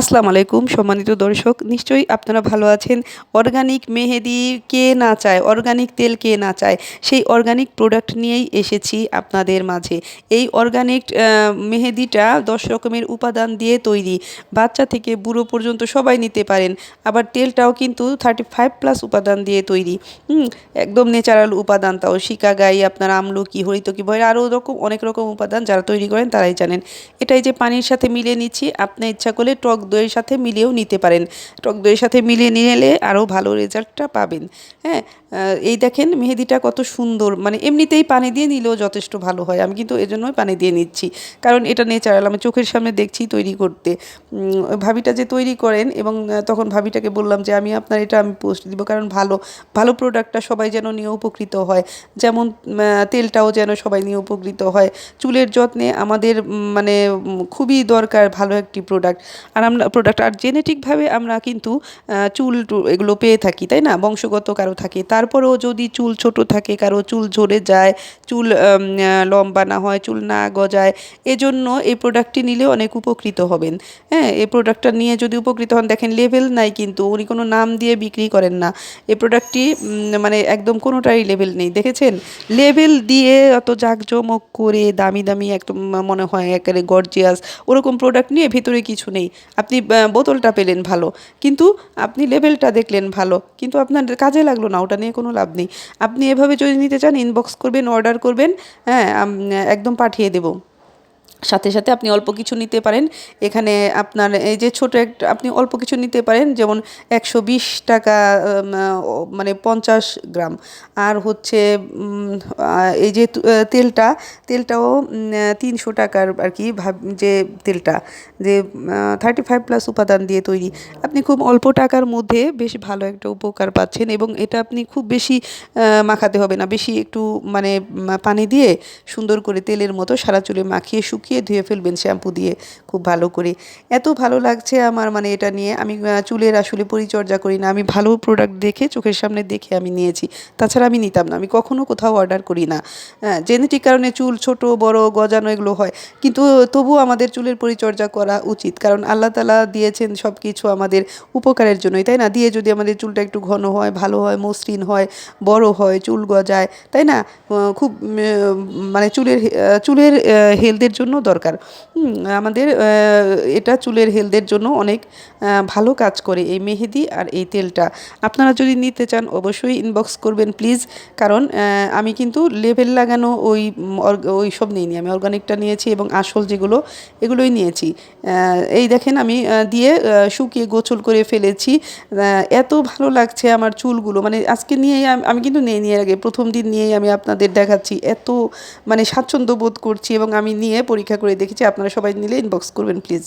আসসালামু আলাইকুম, সম্মানিত দর্শক, নিশ্চয়ই আপনারা ভালো আছেন। অর্গানিক মেহেদি কে না চায়, অর্গানিক তেল কে না চায়, সেই অর্গানিক প্রোডাক্ট নিয়েই এসেছি আপনাদের মাঝে। এই অর্গানিক মেহেদিটা দশ রকমের উপাদান দিয়ে তৈরি। বাচ্চা থেকে বুড়ো পর্যন্ত সবাই নিতে পারেন। আবার তেলটাও কিন্তু থার্টি ফাইভ প্লাস উপাদান দিয়ে তৈরি। একদম ন্যাচারাল উপাদান তাও। শিকাগাই আপনার আমলকি হরিতকি ভয়ের আরও রকম, অনেক রকম উপাদান যারা তৈরি করেন তারাই জানেন। এটাই যে পানির সাথে মিলিয়ে নিচ্ছি, আপনি ইচ্ছা করলে টক দইয়ের সাথে মিলিয়েও নিতে পারেন। টক দইয়ের সাথে মিলিয়ে নিলে আরও ভালো রেজাল্টটা পাবেন। হ্যাঁ এই দেখেন মেহেদিটা কত সুন্দর। মানে এমনিতেই পানি দিয়ে নিলেও যথেষ্ট ভালো হয়। আমি কিন্তু এজন্যই পানি দিয়ে নিচ্ছি। কারণ এটা ন্যাচারাল আমি চোখের সামনে দেখছি তৈরি করতে। ভাবিটা যে তৈরি করেন এবং তখন ভাবিটাকে বললাম যে, আমি আপনার এটা আমি পোস্ট দিব কারণ ভালো ভালো প্রোডাক্টটা সবাই যেন নিয়ে উপকৃত হয়। যেমন তেলটাও যেন সবাই নিয়ে উপকৃত হয়। চুলের যত্নে আমাদের মানে খুবই দরকার ভালো একটি প্রোডাক্ট আর আমরা প্রোডাক্ট আর জেনেটিকভাবে আমরা কিন্তু চুল এগুলো পেয়ে থাকি, তাই না? বংশগত কারও থাকে। তারপরেও যদি চুল ছোট থাকে, কারও চুল ঝরে যায়, চুল লম্বা না হয়, চুল না গজায়, এজন্য এই প্রোডাক্টটি নিলে অনেক উপকৃত হবেন। হ্যাঁ এই প্রোডাক্টটা নিয়ে যদি উপকৃত হন, দেখেন লেভেল নাই কিন্তু উনি কোনো নাম দিয়ে বিক্রি করেন না। এই প্রোডাক্টটি মানে একদম কোনোটাই লেভেল নেই, দেখেছেন? লেভেল দিয়ে অত জাঁকজমক করে, দামি দামি একদম মনে হয় একেবারে গর্জিয়াস ওরকম প্রোডাক্ট নিয়ে ভিতরে কিছু নেই। আপনি বোতলটা পেলেন ভালো, কিন্তু আপনি লেভেলটা দেখলেন ভালো, কিন্তু আপনার কাজে লাগল না, ওটা নিয়ে কোনো লাভ নেই। আপনি এভাবে যদি নিতে চান ইনবক্স করবেন অর্ডার করবেন হ্যাঁ একদম পাঠিয়ে দেবো। সাথে সাথে আপনি অল্প কিছু নিতে পারেন। এখানে আপনার এই যে ছোট একটা আপনি অল্প কিছু নিতে পারেন, যেমন একশো বিশ টাকা মানে পঞ্চাশ গ্রাম। আর হচ্ছে এই যে তেলটা, তেলটাও তিনশো টাকার আর কি ভাব, যে তেলটা, যে থার্টি ফাইভ প্লাস উপাদান দিয়ে তৈরি। আপনি খুব অল্প টাকার মধ্যে বেশ ভালো একটা উপকার পাচ্ছেন এবং এটা আপনি খুব বেশি মাখাতে হবে না। বেশি একটু মানে পানি দিয়ে সুন্দর করে তেলের মতো সারা চুলে মাখিয়ে শুকিয়ে ধুয়ে ফেলবেন শ্যাম্পু দিয়ে খুব ভালো করে। এত ভালো লাগছে আমার মানে এটা নিয়ে। আমি চুলের আসলে পরিচর্যা করি না। আমি ভালো প্রোডাক্ট দেখে, চোখের সামনে দেখে আমি নিয়েছি। তাছাড়া আমি নিতাম না। আমি কখনো কোথাও অর্ডার করি না। হ্যাঁ জেনেটিক কারণে চুল ছোট, বড়, গজানো এগুলো হয়। কিন্তু তবু আমাদের চুলের পরিচর্যা করা উচিত। কারণ আল্লাহ তালা দিয়েছেন সব কিছু আমাদের উপকারের জন্যই, তাই না? দিয়ে যদি আমাদের চুলটা একটু ঘন হয়, ভালো হয়, মসৃণ হয়, বড় হয়, চুল গজায়, তাই না? খুব মানে চুলের চুলের হেলথের জন্য দরকার। আমাদের এটা চুলের হেলথের জন্য অনেক ভালো কাজ করে এই মেহেদি আর এই তেলটা। আপনারা যদি নিতে চান, অবশ্যই ইনবক্স করবেন প্লিজ কারণ আমি কিন্তু লেভেল লাগানো ওই ওই সব নিইনি। আমি অর্গানিকটা নিয়েছি এবং আসল যেগুলো, এগুলোই নিয়েছি। এই দেখেন আমি দিয়ে শুকিয়ে গোছল করে ফেলেছি। এত ভালো লাগছে আমার চুলগুলো। মানে আজকে নিয়েই আমি কিন্তু নিয়ে নিয়ে আগে প্রথম দিন নিয়েই আমি আপনাদের দেখাচ্ছি। এত মানে স্বাচ্ছন্দ্য বোধ করছি এবং আমি নিয়ে পরীক্ষা করে দেখেছি আপনারা সবাই মিলে ইনবক্স করবেন প্লিজ